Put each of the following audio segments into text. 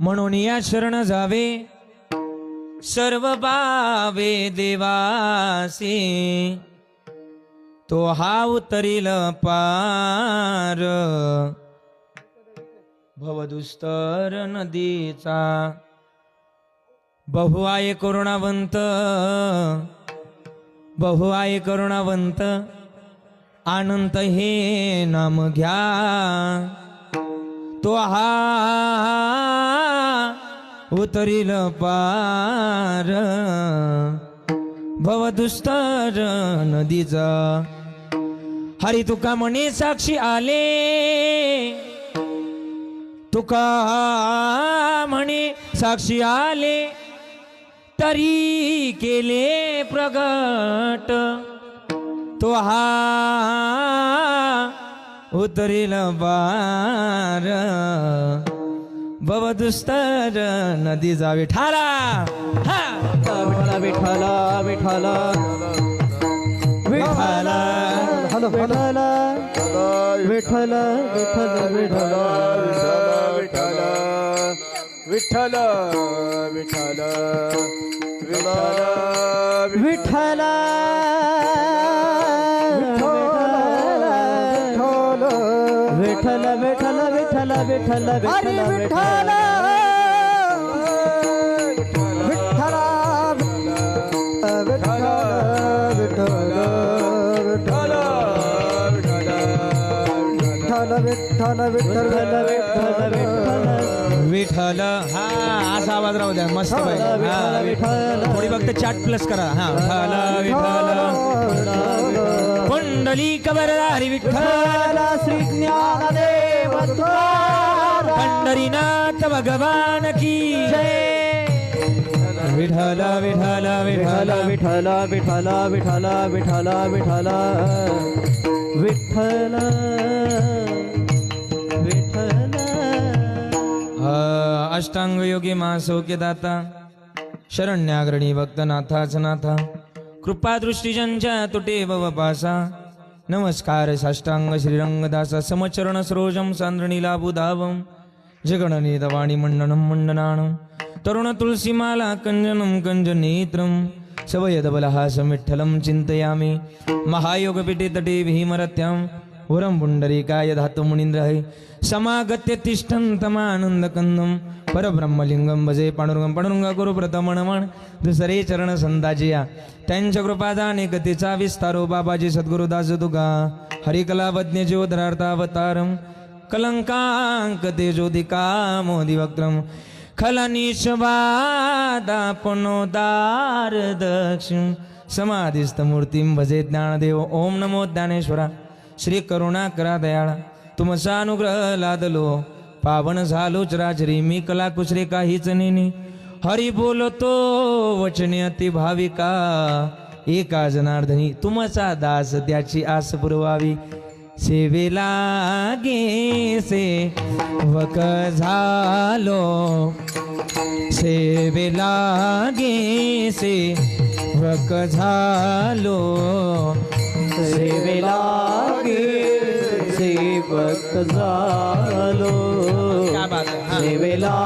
म्हणून या शरण जावे. सर्व पावे देवासी. तो हा उतरील पार. भवदुस्तर नदीचा. बहु आहे करुणावंत. बहु आहे करुणावंत. आनंद हे नाम घ्या. तो हा उतरील पार. भवदुस्तर नदीचा. हरी तुका म्हणे साक्षी आले. तुका म्हणे साक्षी आले. तरी केले प्रगट. तो हा उतरील बार भवदुस्तर नदी जावे ठाला। हा विठ्ठला विठ्ठला। विठ्ठला विठ्ठला हॅलो विठ्ठला विठ्ठल। विठ्ठल विठ्ठल। विठ्ठल विठ्ठल। विठ्ठल विठ्ठला विठ्ठल विठ्ठल विठ्ठल विठ्ठल विठ्ठल विठ्ठल विठ्ठल विठ्ठल विठ्ठल विठ्ठल हा असा आवाज राहू द्या मस्त हा, थोडी फक्त चाट प्लस करा हा विठ्ठल विठ्ठल पुंडली कबरदारी विठ्ठल. श्री ज्ञानदेव पंढरीनाथ भगवान की विठ्ठल विठ्ठल विठ्ठल विठ्ठल विठ्ठल विठ्ठल विठ्ठल विठ्ठल विठ्ठल विठ्ठल. अष्टांग योगी महासौख्य दाता शरण्याग्रणी भक्तनाथाच नाथा कृपा दृष्टीजनच्या तुटे पासा नमस्कार साष्टांग श्रीरंगदासा समचरण सरोजम सान्द्रणीलाबुधावं जगणनिधवाणी मण्डनं मण्डनानं तरुणतुलसीमाला कञ्जनं कञ्जनेत्रं सवयदबलहासमिठ्ठलं चिन्तयामि महायोगपीठे तटे भीमरथ्यां उरम पुंडरी काय धातु मुनिंद्र है। समागत्य तिष्ठन तमानंद कंदम। परब्रह्मलिंगम भजे पांडुरंगम पांडुरंग गुरु प्रथम म्हण दुसरे चरण संताजिया। त्यांच्या कृपादा गतीचा विस्तारो बाबाजी सद्गुरुदास दुगा। हरिकलावज्ञ ज्योधरार्थावतारम कलंकांक तेजोदिका मोदी खलनिशवादापनोदार दक्ष। समाधीस्त मूर्तीं भजे ज्ञानदेव। ओम नमो ज्ञानेश्वरा। श्री करुणा करा दयाळ. तुमचा अनुग्रह लादलो. पावन झालोच राजरी. मी कला कुसरे काहीच नेनी. हरी बोलतो वचने अति भाविका. एका जनार्दनी तुमचा दास त्याची आस पुरवावी. सेवेला गे से वक झालो. सेवेला गे से वक झालो. सेवक झालो. क्या बात है हाँ. सेवेला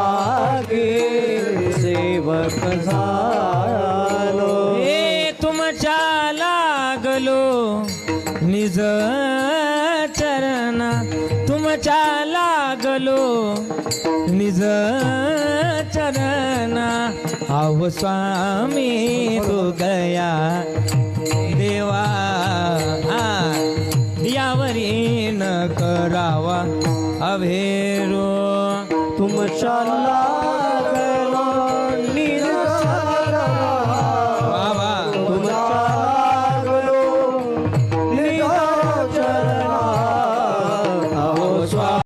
गे सेवक झालो. ए तुमच्या लागलो निज चरणा. तुमच्या लागलो निज चरणा. आव स्वामी तो गया देवा करावा. अभेरो तुमच्या